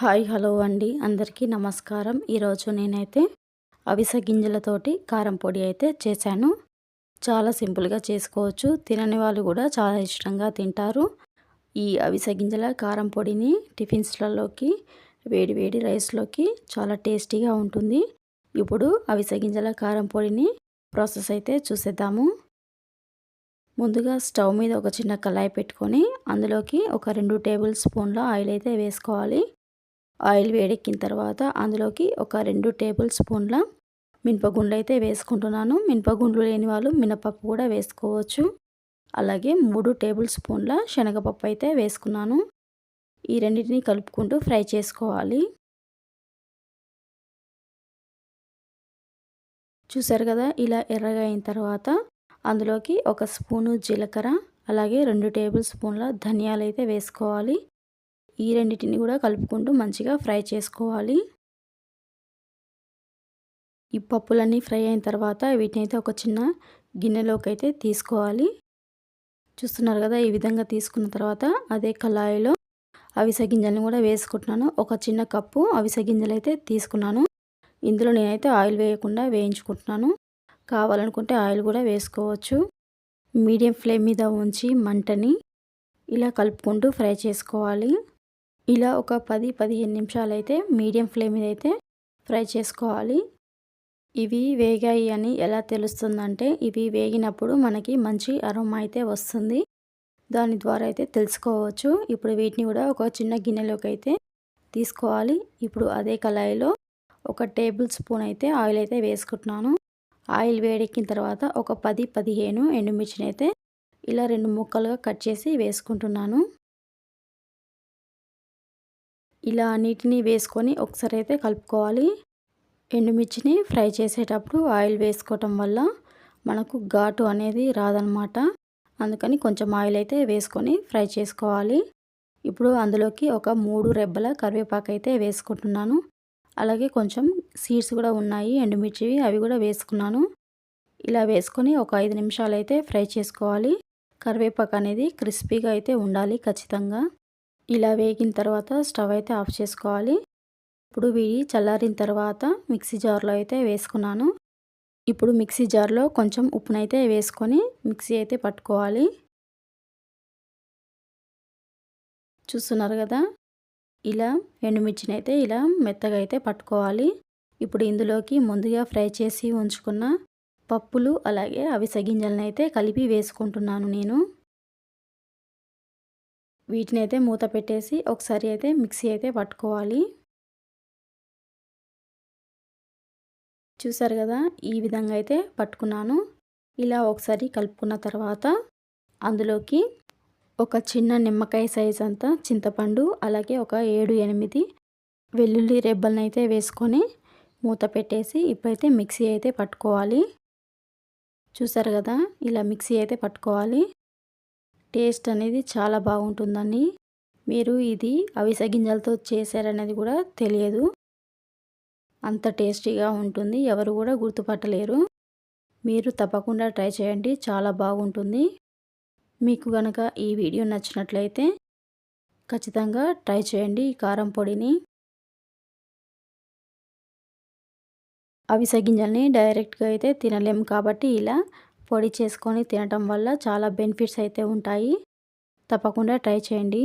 Hi hello అండి. అందరికీ నమస్కారం. ఈరోజు నేనైతే అవిస గింజలతోటి కారం పొడి అయితే చేశాను. చాలా సింపుల్గా చేసుకోవచ్చు. తినని వాళ్ళు కూడా చాలా ఇష్టంగా తింటారు. ఈ అవిస గింజల కారం పొడిని టిఫిన్స్లలోకి వేడి వేడి రైస్లోకి చాలా టేస్టీగా ఉంటుంది. ఇప్పుడు అవిస గింజల కారం పొడిని ప్రాసెస్ అయితే చూసేద్దాము. ముందుగా స్టవ్ మీద ఒక చిన్న కళాయి పెట్టుకొని అందులోకి ఒక రెండు టేబుల్ స్పూన్ల ఆయిల్ అయితే వేసుకోవాలి. ఆయిల్ వేడెక్కిన తర్వాత అందులోకి ఒక రెండు టేబుల్ స్పూన్ల మినపగుండ్లు అయితే వేసుకుంటున్నాను. మినపగుండ్లు లేని వాళ్ళు మినపప్పు కూడా వేసుకోవచ్చు. అలాగే మూడు టేబుల్ స్పూన్ల శనగపప్పు అయితే వేసుకున్నాను. ఈ రెండింటిని కలుపుకుంటూ ఫ్రై చేసుకోవాలి. చూసారు కదా ఇలా ఎర్రగా అయిన తర్వాత అందులోకి ఒక స్పూను జీలకర్ర అలాగే రెండు టేబుల్ స్పూన్ల ధనియాలు అయితే వేసుకోవాలి. ఈ రెండింటిని కూడా కలుపుకుంటూ మంచిగా ఫ్రై చేసుకోవాలి. ఈ పప్పులన్నీ ఫ్రై అయిన తర్వాత వీటిని అయితే ఒక చిన్న గిన్నెలోకి అయితే తీసుకోవాలి. చూస్తున్నారు కదా ఈ విధంగా తీసుకున్న తర్వాత అదే కళాయిలో అవిసె గింజలను కూడా వేసుకుంటున్నాను. ఒక చిన్న కప్పు అవిసె గింజలు అయితే తీసుకున్నాను. ఇందులో నేనైతే ఆయిల్ వేయకుండా వేయించుకుంటున్నాను. కావాలనుకుంటే ఆయిల్ కూడా వేసుకోవచ్చు. మీడియం ఫ్లేమ్ మీద ఉంచి మంటని ఇలా కలుపుకుంటూ ఫ్రై చేసుకోవాలి. ఇలా ఒక పది పదిహేను నిమిషాలు అయితే మీడియం ఫ్లేమ్ మీద అయితే ఫ్రై చేసుకోవాలి. ఇవి వేగాయి అని ఎలా తెలుస్తుందంటే ఇవి వేగినప్పుడు మనకి మంచి అరోమా అయితే వస్తుంది. దాని ద్వారా అయితే తెలుసుకోవచ్చు. ఇప్పుడు వీటిని కూడా ఒక చిన్న గిన్నెలోకి అయితే తీసుకోవాలి. ఇప్పుడు అదే కళాయిలో ఒక టేబుల్ స్పూన్ అయితే ఆయిల్ అయితే వేసుకుంటున్నాను. ఆయిల్ వేడెక్కిన తర్వాత ఒక పది పదిహేను ఎండుమిర్చిని అయితే ఇలా రెండు ముక్కలుగా కట్ చేసి వేసుకుంటున్నాను. ఇలా నీటిని వేసుకొని ఒకసారి అయితే కలుపుకోవాలి. ఎండుమిర్చిని ఫ్రై చేసేటప్పుడు ఆయిల్ వేసుకోవటం వల్ల మనకు ఘాటు అనేది రాదనమాట. అందుకని కొంచెం ఆయిల్ అయితే వేసుకొని ఫ్రై చేసుకోవాలి. ఇప్పుడు అందులోకి ఒక మూడు రెబ్బల కరివేపాకు అయితే వేసుకుంటున్నాను. అలాగే కొంచెం సీడ్స్ కూడా ఉన్నాయి ఎండుమిర్చివి అవి కూడా వేసుకున్నాను. ఇలా వేసుకొని ఒక ఐదు నిమిషాలు అయితే ఫ్రై చేసుకోవాలి. కరివేపాకు అనేది క్రిస్పీగా అయితే ఉండాలి ఖచ్చితంగా. ఇలా వేగిన తర్వాత స్టవ్ అయితే ఆఫ్ చేసుకోవాలి. ఇప్పుడు వీడి చల్లారిన తర్వాత మిక్సీ జార్లో అయితే వేసుకున్నాను. ఇప్పుడు మిక్సీ జార్లో కొంచెం ఉప్పునైతే వేసుకొని మిక్సీ అయితే పట్టుకోవాలి. చూస్తున్నారు కదా? ఇలా ఎండుమిర్చిని అయితే ఇలా మెత్తగా అయితే పట్టుకోవాలి. ఇప్పుడు ఇందులోకి ముందుగా ఫ్రై చేసి ఉంచుకున్న పప్పులు అలాగే అవిసె గింజలను అయితే కలిపి వేసుకుంటున్నాను నేను. వీటిని అయితే మూత పెట్టేసి ఒకసారి అయితే మిక్సీ అయితే పట్టుకోవాలి. చూసారు కదా ఈ విధంగా అయితే పట్టుకున్నాను. ఇలా ఒకసారి కలుపుకున్న తర్వాత అందులోకి ఒక చిన్న నిమ్మకాయ సైజ్ అంతా చింతపండు అలాగే ఒక ఏడు ఎనిమిది వెల్లుల్లి రెబ్బలను అయితే వేసుకొని మూత పెట్టేసి ఇప్పుడైతే మిక్సీ అయితే పట్టుకోవాలి. చూసారు కదా ఇలా మిక్సీ అయితే పట్టుకోవాలి. టేస్ట్ అనేది చాలా బాగుంటుందని మీరు ఇది అవిసె గింజలతో చేశారనేది కూడా తెలియదు. అంత టేస్టీగా ఉంటుంది ఎవరు కూడా గుర్తుపట్టలేరు. మీరు తప్పకుండా ట్రై చేయండి చాలా బాగుంటుంది. మీకు కనుక ఈ వీడియో నచ్చినట్లయితే ఖచ్చితంగా ట్రై చేయండి ఈ కారం పొడిని. అవిసె గింజల్ని డైరెక్ట్గా అయితే తినలేము కాబట్టి ఇలా పొడి చేసుకొని తినటం వల్ల చాలా బెనిఫిట్స్ అయితే ఉంటాయి. తప్పకుండా ట్రై చేయండి.